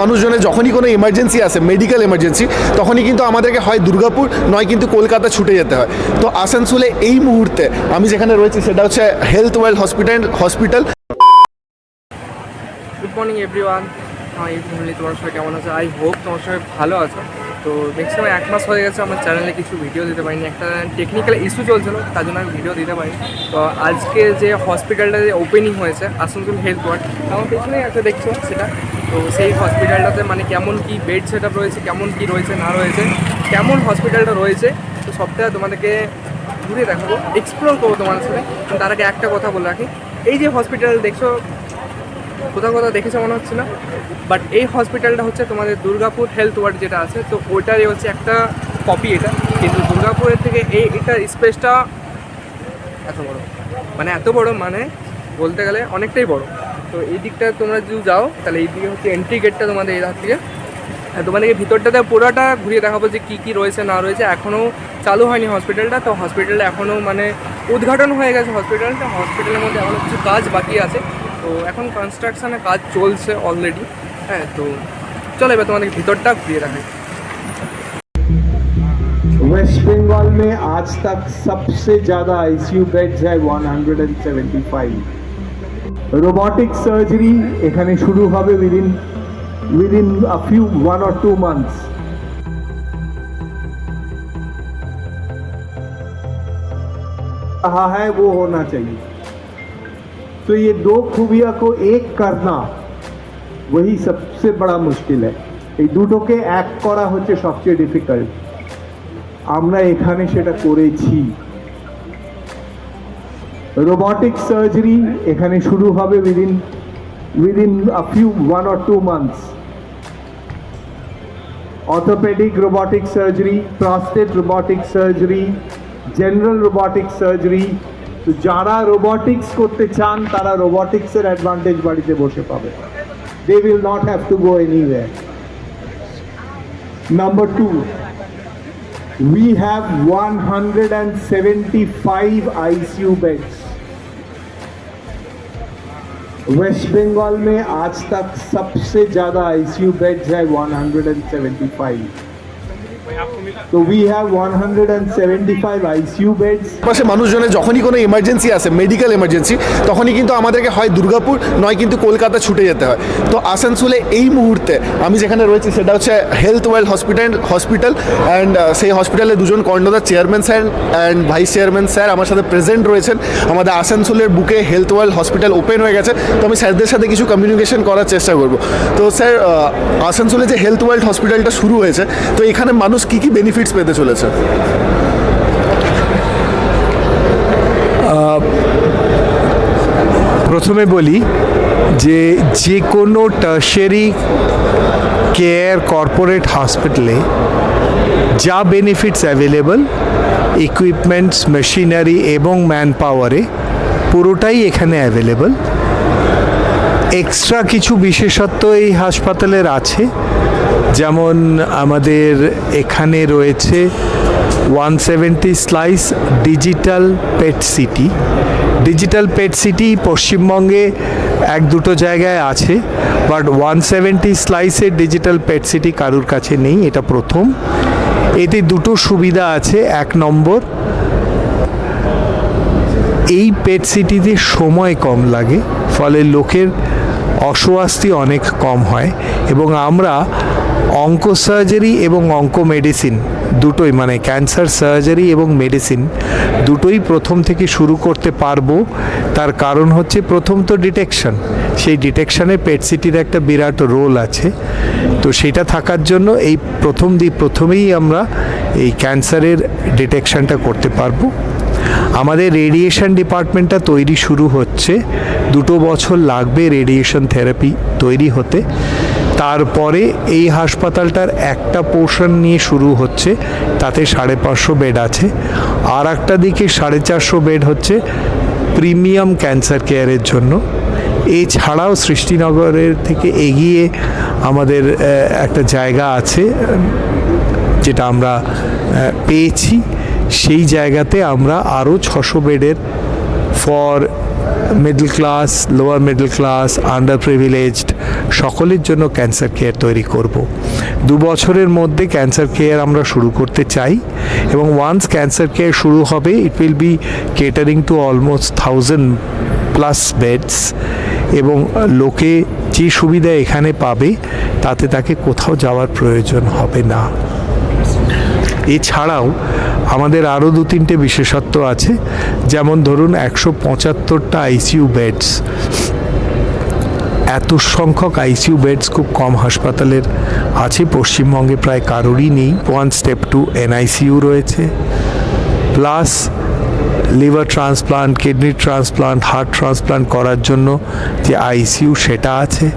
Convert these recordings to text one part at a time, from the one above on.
মানুষজনের যখনই কোনো এমার্জেন্সি আসে মেডিকেল এমার্জেন্সি তখনই কিন্তু আমাদেরকে হয় দুর্গাপুর, নয় কিন্তু কলকাতা ছুটে যেতে হয়। তো আসানসোলে এই মুহূর্তে আমি যেখানে রয়েছি, সেটা হচ্ছে Health World hospital hospital good morning everyone তোমার সবাই কেমন আছে? আই হোপ তোমার সবাই ভালো আছো। তো ম্যাক্সিমাম এক মাস হয়ে গেছে আমার চ্যানেলে কিছু ভিডিও দিতে পারিনি। একটা টেকনিক্যাল ইস্যু চলছিল, তার জন্য আমি ভিডিও দিতে পারিনি। তো আজকে যে হসপিটালটা যে ওপেনিং হয়েছে, আসানসোল হেলথ ওয়ার্ড আমার পেছনেই একটা দেখছ সেটা। তো সেই হসপিটালটাতে মানে কেমন কি বেড সেট রয়েছে, কেমন কি রয়েছে, না রয়েছে, কেমন হসপিটালটা রয়েছে, তো সবটা তোমাদেরকে ঘুরে দেখাবো এক্সপ্লোর করব তোমাদের সাথে। তার আগে একটা কথা বলে রাখি। এই যে হসপিটাল দেখছ কোথাও কোথাও দেখেছে মনে হচ্ছে না। বাট এই হসপিটালটা হচ্ছে তোমাদের দুর্গাপুর হেলথ ওয়ার্ড যেটা আছে, তো ওইটারই হচ্ছে একটা কপি এটা। কিন্তু দুর্গাপুরের থেকে এই এটার স্পেসটা এত বড়। মানে এত বড় মানে বলতে গেলে অনেকটাই বড়। তো এই দিকটা তোমরা যদি যাও, তাহলে এই দিকে হচ্ছে এন্ট্রি গেটটা তোমাদের এই ধার থেকে। তোমাদেরকে ভিতরটাতে পুরোটা ঘুরিয়ে দেখাবো যে কী কী রয়েছে, না রয়েছে। এখনও চালু হয়নি হসপিটালটা তো হসপিটালটা এখনও মানে উদ্ঘাটন হয়ে গেছে হসপিটালটা হসপিটালের মধ্যে এখনও কিছু কাজ বাকি আছে। তো এখন কনস্ট্রাকশনের কাজ চলছে অলরেডি হ্যাঁ তো চলো এবার তোমাদেরকে ভিতরটা ঘুরিয়ে দেখাই वेस्ट बंगाल में आज तक सबसे ज्यादा आईसीयू बेड्स है 175 रोबोटिक सर्जरी এখানে শুরু হবে within within a few one or two months रहा है वो होना चाहिए तो ये दो खूबिया को एक करना वही सबसे बड़ा मुश्किल है এই দুটোকে এক করা হচ্ছে সবচেয়ে ডিফিকাল্ট আমরা এখানে সেটা করেছি রোবটিক সার্জারি এখানে শুরু হবে within within a few one or two months orthopaedic robotic surgery prostate robotic surgery general robotic surgery তো যারা রোবটিক্স করতে চান তারা রোবটিক্সের অ্যাডভান্টেজ বাড়িতে বসে পাবে they will not have to go anywhere Number two, we have 175 ICU beds. West Bengal में आज तक सबसे ज्यादा आईसीयू बेड्स है 175 তো উই হ্যাভ 175 আইসিইউ বেডস পাশে মানুষজনের যখনই কোনো ইমার্জেন্সি আসে মেডিকেল ইমার্জেন্সি তখনই কিন্তু আমাদেরকে হয় দুর্গাপুর, নয় কিন্তু কলকাতা ছুটে যেতে হয়। তো আসানসোলে এই মুহূর্তে আমি যেখানে রয়েছি সেটা হচ্ছে Health World hospital hospital and সেই হসপিটালে দুজন কর্ণদার chairman sir and vice chairman sir আমার সাথে প্রেজেন্ট রয়েছেন। আমাদের আসানসোলের বুকে হেলথ ওয়েল হসপিটাল ওপেন হয়ে গেছে। তো আমি স্যারদের সাথে কিছু কমিউনিকেশন করার চেষ্টা করব। তো স্যার আসানসোলে যে হেলথ ওয়েল হসপিটালটা শুরু হয়েছে, তো এখানে মানুষ কী কী বেনিফিটস পেতে চলেছে? প্রথমে বলি যে যে কোনো টার্সারি কেয়ার কর্পোরেট হসপিটালে যা বেনিফিটস অ্যাভেলেবল ইকুইপমেন্টস মেশিনারি এবং ম্যান পাওয়ারে পুরোটাই এখানে অ্যাভেলেবল এক্সট্রা কিছু বিশেষত্ব এই হাসপাতালের আছে। যেমন আমাদের এখানে রয়েছে one seventy slice digital PET CT. Digital PET CT পশ্চিমবঙ্গে এক দুটো জায়গায় আছে, বাট ওয়ান সেভেন্টি স্লাইসের ডিজিটাল পেট সিটি কারুর কাছে নেই, এটা প্রথম। এতে দুটো সুবিধা আছে, এক নম্বর, এই পেট সিটিতে সময় কম লাগে, ফলে লোকের অস্বস্তি অনেক কম হয় এবং আমরা অঙ্ক সার্জারি এবং অঙ্ক মেডিসিন দুটোই মানে ক্যান্সার সার্জারি এবং মেডিসিন দুটোই প্রথম থেকে শুরু করতে পারব। তার কারণ হচ্ছে প্রথম তো ডিটেকশন সেই ডিটেকশনে পেট সিটির একটা বিরাট রোল আছে। তো সেটা থাকার জন্য এই প্রথম দি প্রথমেই আমরা এই ক্যান্সারের ডিটেকশনটা করতে পারব। আমাদের রেডিয়েশন ডিপার্টমেন্টটা তৈরি শুরু হচ্ছে দুটো বছর লাগবে রেডিয়েশন থেরাপি তৈরি হতে। তারপরে এই হাসপাতালটার একটা পোর্শন নিয়ে শুরু হচ্ছে, তাতে সাড়ে পাঁচশো বেড আছে। আর একটা দিকে সাড়ে চারশো বেড হচ্ছে প্রিমিয়াম ক্যান্সার কেয়ারের জন্য। এছাড়াও সৃষ্টিনগরের থেকে এগিয়ে আমাদের একটা জায়গা আছে, যেটা আমরা পেয়েছি। সেই জায়গাতে আমরা আরও ছশো বেডের for middle class lower middle class underprivileged সকলের জন্য ক্যান্সার কেয়ার তৈরি করব। দু বছরের মধ্যে ক্যান্সার কেয়ার আমরা শুরু করতে চাই এবং ওয়ান্স ক্যান্সার কেয়ার শুরু হবে it will be catering to almost thousand plus beds এবং লোকে যে সুবিধা এখানে পাবে, তাতে তাকে কোথাও যাওয়ার প্রয়োজন হবে না। এছাড়াও আমাদের আরও দু তিনটে বিশেষত্ব আছে। যেমন ধরুন একশো পঁচাত্তরটা আইসিইউ বেডস। এত সংখ্যক আইসিইউ বেডস খুব কম হাসপাতালের আছে। পশ্চিমবঙ্গে প্রায় কারোরই নেই। ওয়ান স্টেপ টু এনআইসিইউ রয়েছে। Plus liver transplant, kidney transplant, heart transplant করার জন্য যে আইসিইউ সেটা আছে।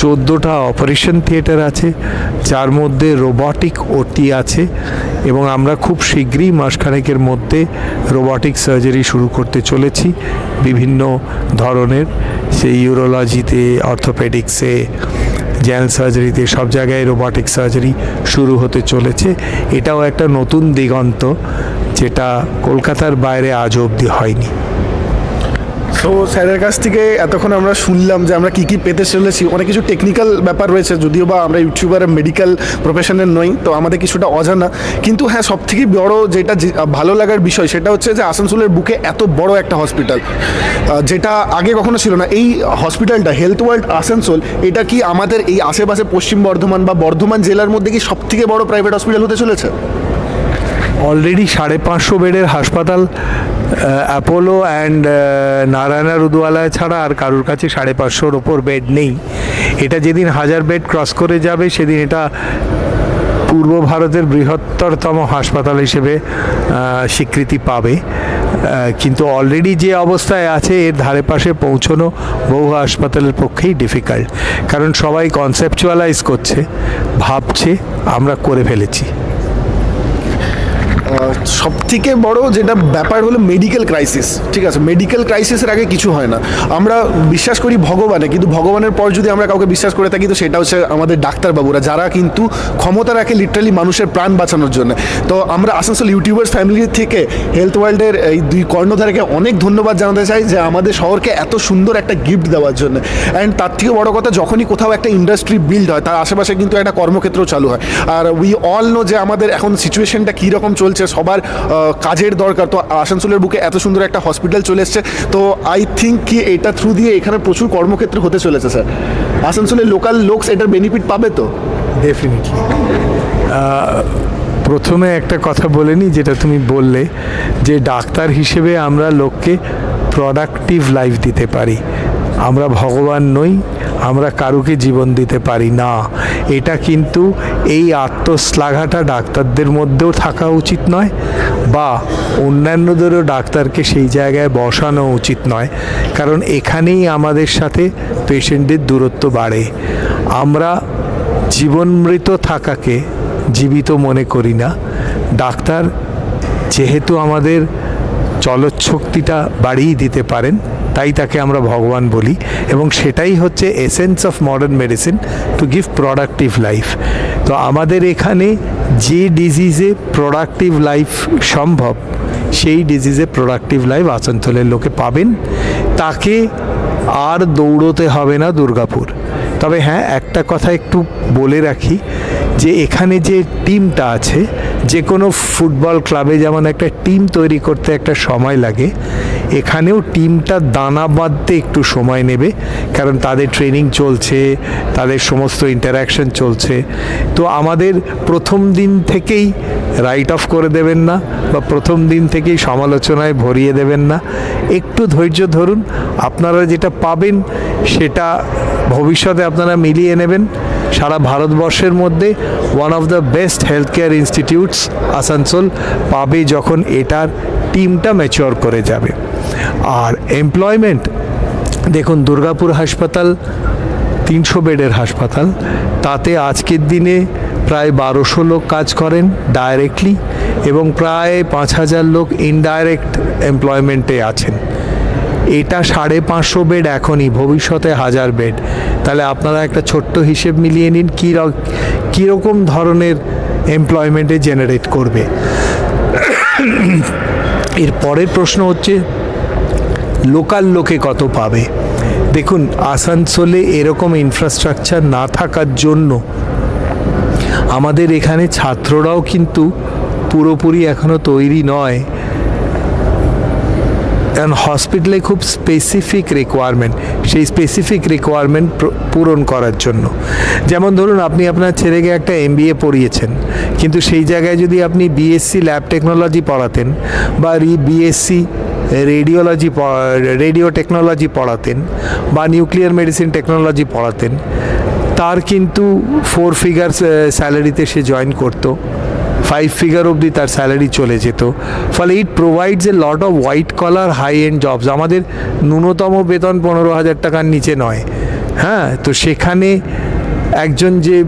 চোদ্দোটা অপারেশন থিয়েটার আছে, যার মধ্যে রোবটিক ওটি আছে এবং আমরা খুব শীঘ্রই মাসখানেকের মধ্যে রোবটিক সার্জারি শুরু করতে চলেছি বিভিন্ন ধরনের। সেই ইউরোলজিতে, অর্থোপেডিক্সে জেনারেল সার্জারিতে, সব জায়গায় রোবটিক সার্জারি শুরু হতে চলেছে। এটাও একটা নতুন দিগন্ত, যেটা কলকাতার বাইরে আজ অবধি হয়নি। তো স্যারের কাছ থেকে এতক্ষণ আমরা শুনলাম যে আমরা কী কী পেতে চলেছি। অনেক কিছু টেকনিক্যাল ব্যাপার রয়েছে, যদিও বা আমরা ইউটিউবার মেডিকেল প্রফেশনের নই, তো আমাদের কিছুটা অজানা। কিন্তু হ্যাঁ সব থেকে বড় যেটা ভালো লাগার বিষয় সেটা হচ্ছে যে আসানসোলের বুকে এত বড় একটা হসপিটাল যেটা আগে কখনো ছিল না। এই হসপিটালটা হেলথ ওয়ার্ল্ড আসানসোল এটা কি আমাদের এই আশেপাশে পশ্চিম বর্ধমান বা বর্ধমান জেলার মধ্যে কি সব থেকে বড় প্রাইভেট হসপিটাল হতে চলেছে? অলরেডি সাড়ে পাঁচশো বেডের হাসপাতাল অ্যাপোলো অ্যান্ড নারায়ণা রুদওয়ালায় ছাড়া আর কারুর কাছে সাড়ে পাঁচশোর ওপর বেড নেই। এটা যেদিন হাজার বেড ক্রস করে যাবে, সেদিন এটা পূর্ব ভারতের বৃহত্তরতম হাসপাতাল হিসেবে স্বীকৃতি পাবে। কিন্তু অলরেডি যে অবস্থায় আছে, এর ধারে পাশে পৌঁছনো বহু হাসপাতালের পক্ষেই ডিফিকাল্ট কারণ সবাই কনসেপচুয়ালাইজ করছে, ভাবছে, আমরা করে ফেলেছি। সব থেকে বড় যেটা ব্যাপার হলো মেডিকেল ক্রাইসিস ঠিক আছে? মেডিকেল ক্রাইসিসের আগে কিছু হয় না। আমরা বিশ্বাস করি ভগবানে, কিন্তু ভগবানের পর যদি আমরা কাউকে বিশ্বাস করে থাকি, তো সেটা হচ্ছে আমাদের ডাক্তারবাবুরা, যারা কিন্তু ক্ষমতা রাখে লিটারালি মানুষের প্রাণ বাঁচানোর জন্য। তো আমরা আসানসোল ইউটিউবার্স ফ্যামিলি থেকে হেলথ ওয়ার্ল্ডের এই দুই কর্ণধারকে অনেক ধন্যবাদ জানাতে চাই যে আমাদের শহরকে এত সুন্দর একটা গিফট দেওয়ার জন্য। অ্যান্ড তার থেকে বড় কথা, যখনই কোথাও একটা ইন্ডাস্ট্রি বিল্ড হয়, তার আশেপাশে কিন্তু একটা কর্মক্ষেত্র চালু হয়। আর উই অল নো যে আমাদের এখন সিচুয়েশনটা কীরকম চলছে সবার কাজের দরকার। তো আসানসোলের বুকে এত সুন্দর একটা হসপিটাল চলে এসছে। তো আই থিঙ্ক কি এটা থ্রু দিয়ে এখানে প্রচুর কর্মক্ষেত্র হতে চলেছে স্যার আসানসোলের লোকাল লোকস এটার বেনিফিট পাবে তো? ডেফিনেটলি প্রথমে একটা কথা বলে নিই যেটা তুমি বললে, যে ডাক্তার হিসেবে আমরা লোককে প্রোডাক্টিভ লাইফ দিতে পারি। আমরা ভগবান নই আমরা কারুকে জীবন দিতে পারি না। এটা কিন্তু এই আত্মশ্লাঘাটা ডাক্তারদের মধ্যেও থাকা উচিত নয় বা অন্যান্যদেরও ডাক্তারকে সেই জায়গায় বসানো উচিত নয়। কারণ এখানেই আমাদের সাথে পেশেন্টের দূরত্ব বাড়ে। আমরা জীবনমৃত থাকাকে জীবিত মনে করি না। ডাক্তার যেহেতু আমাদের চলচ্ছক্তিটা বাড়িয়ে দিতে পারেন তাই তাকে আমরা ভগবান বলি এবং সেটাই হচ্ছে essence of modern medicine to give productive life তো আমাদের এখানে যে ডিজিজে প্রোডাক্টিভ লাইফ সম্ভব, সেই ডিজিজে প্রোডাক্টিভ লাইফ আসানসোলের লোকে পাবেন। তাকে আর দৌড়তে হবে না দুর্গাপুর। তবে হ্যাঁ একটা কথা একটু বলে রাখি যে এখানে যে টিমটা আছে, যে কোনো ফুটবল ক্লাবে যেমন একটা টিম তৈরি করতে একটা সময় লাগে এখানেও টিমটা দানা বাঁধতে একটু সময় নেবে, কারণ তাদের ট্রেনিং চলছে, তাদের সমস্ত ইন্টারাকশন চলছে। তো আমাদের প্রথম দিন থেকেই রাইট অফ করে দেবেন না, বা প্রথম দিন থেকেই সমালোচনায় ভরিয়ে দেবেন না। একটু ধৈর্য ধরুন, আপনারা যেটা পাবেন সেটা ভবিষ্যতে আপনারা মিলিয়ে নেবেন। সারা ভারতবর্ষের মধ্যে one of the best health care institutes Asansol, পাবে যখন এটার টিমটা ম্যাচিওর করে যাবে। আর এমপ্লয়মেন্ট দেখুন দুর্গাপুর হাসপাতাল, তিনশো বেডের হাসপাতাল, তাতে আজকের দিনে প্রায় বারোশো লোক কাজ করেন ডাইরেক্টলি এবং প্রায় পাঁচ হাজার লোক ইনডাইরেক্ট এমপ্লয়মেন্টে আছেন। এটা সাড়ে পাঁচশো বেড এখনই, ভবিষ্যতে হাজার বেড। তাহলে আপনারা একটা ছোট্ট হিসেব মিলিয়ে নিন, কী কীরকম ধরনের এমপ্লয়মেন্টে জেনারেট করবে। এর পরের প্রশ্ন হচ্ছে লোকাল লোকে কত পাবে? দেখুন, আসানসোলে এরকম ইনফ্রাস্ট্রাকচার না থাকার জন্য আমাদের এখানে ছাত্ররাও কিন্তু পুরোপুরি এখনও তৈরি নয়। কারণ হসপিটালে খুব স্পেসিফিক রিকোয়ারমেন্ট সেই স্পেসিফিক রিকোয়ারমেন্ট পূরণ করার জন্য। যেমন ধরুন, আপনি আপনার ছেলেকে একটা এম পড়িয়েছেন, কিন্তু সেই জায়গায় যদি আপনি বিএসসি ল্যাব টেকনোলজি পড়াতেন বা বিএসসি রেডিওলজি রেডিও টেকনোলজি পড়াতেন বা নিউক্লিয়ার মেডিসিন টেকনোলজি পড়াতেন। তার কিন্তু ফোর ফিগার স্যালারিতে সে জয়েন করতো। ফাইভ ফিগার অবধি তার স্যালারি চলে যেত। ফলে it provides a lot of white collar high end jobs আমাদের ন্যূনতম বেতন পনেরো হাজার টাকার নিচে নয়। হ্যাঁ তো সেখানে একজন যে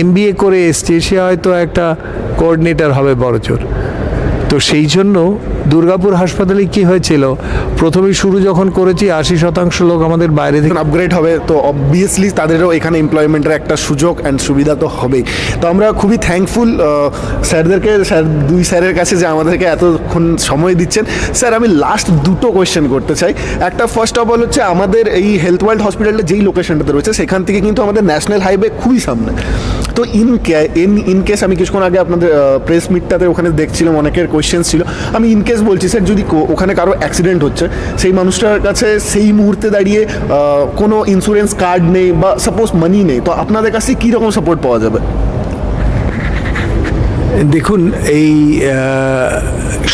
এম করে এসছে, সে হয়তো একটা কোঅর্ডিনেটর হবে বড়জোর। তো সেই জন্য দুর্গাপুর হাসপাতালে কি হয়েছিল? প্রথমে শুরু যখন করেছি, আশি শতাংশ লোক আমাদের বাইরে থেকে আপগ্রেড হবে, তো অবভিয়াসলি তাদেরও এখানে এমপ্লয়মেন্টের একটা সুযোগ অ্যান্ড সুবিধা তো হবেই। তো আমরা খুবই থ্যাঙ্কফুল স্যারদেরকে, স্যার দুই স্যারের কাছে যে আমাদেরকে এতক্ষণ সময় দিচ্ছেন। স্যার, আমি লাস্ট দুটো কোয়েশ্চেন করতে চাই। একটা ফার্স্ট অফ অল হচ্ছে, আমাদের এই হেলথ ওয়ার্ল্ড হসপিটালটা যেই লোকেশনটাতে রয়েছে, সেখান থেকে কিন্তু আমাদের ন্যাশনাল হাইওয়ে খুবই সামনে। তো ইন ইন ইন কেস আমি কিছুক্ষণ আগে আপনাদের প্রেস মিটটাতে ওখানে দেখছিলাম, অনেকের কোয়েশ্চেন ছিল। আমি ইন কেস বলছি স্যার যদি ওখানে কারও অ্যাক্সিডেন্ট হচ্ছে, সেই মানুষটার কাছে সেই মুহূর্তে দাঁড়িয়ে কোনো ইন্স্যুরেন্স কার্ড নেই বা সাপোজ মানি নেই, তো আপনাদের কাছে কীরকম সাপোর্ট পাওয়া যাবে? দেখুন, এই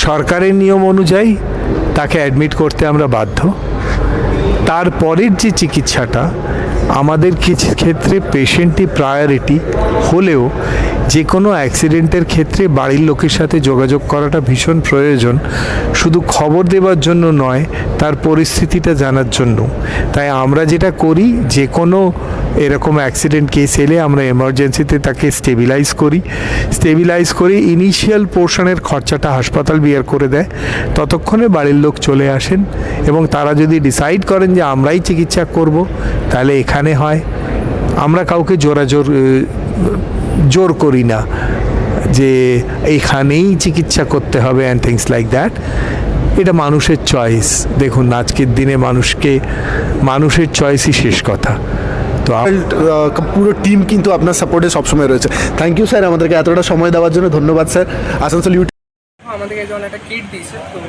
সরকারের নিয়ম অনুযায়ী তাকে অ্যাডমিট করতে আমরা বাধ্য। তারপরের যে চিকিৎসাটা আমাদের ক্ষেত্রে পেশেন্টটি প্রায়োরিটি হলেও যে কোনো অ্যাক্সিডেন্টের ক্ষেত্রে বাড়ির লোকের সাথে যোগাযোগ করাটা ভীষণ প্রয়োজন। শুধু খবর দেওয়ার জন্য নয়, তার পরিস্থিতিটা জানার জন্য। তাই আমরা যেটা করি যে কোনো এরকম অ্যাক্সিডেন্ট কেস এলে আমরা এমার্জেন্সিতে তাকে স্টেবিলাইজ করি। স্টেবিলাইজ করে ইনিশিয়াল পোর্শনের খরচাটা হাসপাতাল বিয়ার করে দেয়। ততক্ষণে বাড়ির লোক চলে আসেন এবং তারা যদি ডিসাইড করেন যে আমরাই চিকিৎসা করব, তাহলে এখানে হয়। আমরা কাউকে জোরাজোর জোর করি না যে এইখানেই চিকিৎসা করতে হবে অ্যান্ড থিংস লাইক দ্যাট এটা মানুষের চয়েস দেখুন আজকের দিনে মানুষকে মানুষের চয়েসই শেষ কথা। তো পুরো টিম কিন্তু আপনার সাপোর্টে সবসময় রয়েছে। থ্যাংক ইউ স্যার আমাদেরকে এতটা সময় দেওয়ার জন্য ধন্যবাদ স্যার আসানসোল ইউটিউব আমাদেরকে যেমন একটা কিট দিয়েছে। তো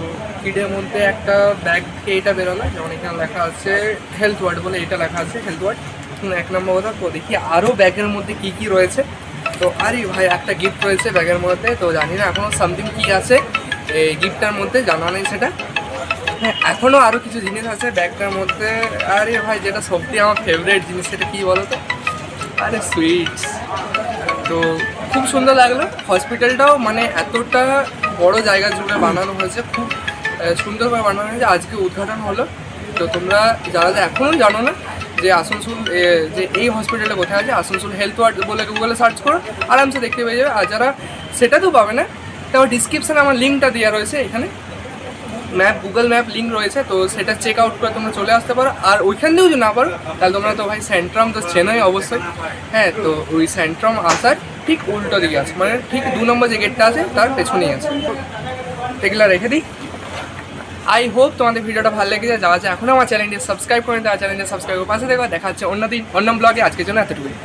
কিটের মধ্যে একটা ব্যাগ থেকে এটা বেরোলো। যেমন এখানে লেখা আছে হেলথ ওয়ার্ড বলে এটা লেখা আছে হেলথ ওয়ার্ড এক নম্বর কথা তো দেখি আরও ব্যাগের মধ্যে কী কী রয়েছে। তো আরে ভাই, একটা গিফট রয়েছে ব্যাগের মধ্যে, তো জানি না এখনও সামথিং কী আছে। এই গিফটটার মধ্যে জানা নেই সেটা। হ্যাঁ এখনও আরও কিছু জিনিস আছে ব্যাগটার মধ্যে। আরে ভাই, যেটা সবথেকে আমার ফেভারিট জিনিস, সেটা কী বলো তো? আরে সুইটস তো খুব সুন্দর লাগল। হসপিটালটাও মানে এতটা বড় জায়গা জুড়ে বানানো হয়েছে, খুব সুন্দরভাবে বানানো হয়েছে। আজকে উদ্ঘাটন হলো। তো তোমরা যারা এখনও জানো না যে আসানসোল যে এই হসপিটালটা কোথায় আছে, আসানসোল হেলথ ওয়ার্ড বলে গুগলে সার্চ করো, আরামসে দেখতে পেয়ে যাবে। আর যারা সেটাতেও পাবে না তাও ডিসক্রিপশানে আমার লিঙ্কটা দেওয়া রয়েছে এখানে। ম্যাপ গুগল ম্যাপ লিঙ্ক রয়েছে, তো সেটা চেক আউট করে তোমরা চলে আসতে পারো। আর ওইখান দিয়েও যদি না পারো, তাহলে তোমরা তো ভাই সেন্ট্রাম তো চেনোই অবশ্যই। হ্যাঁ তো ওই সেন্ট্রাম আসার ঠিক উল্টো দিকে আছে। মানে ঠিক দু নম্বর যে গেটটা আছে, তার পেছনেই আছে। এগুলা রেখে দিই। আই হোপ তোমাদের ভিডিওটা ভালো লেগেছে। যাওয়া যায় এখন আমার চ্যানেলটি সাবস্ক্রাইব করে দেওয়া চ্যানেলটি সাবস্ক্রাইব করে পাশে দেখো দেখা হচ্ছে অন্য দিন, অন্য ব্লগে। আজকের জন্য এতটুকুই।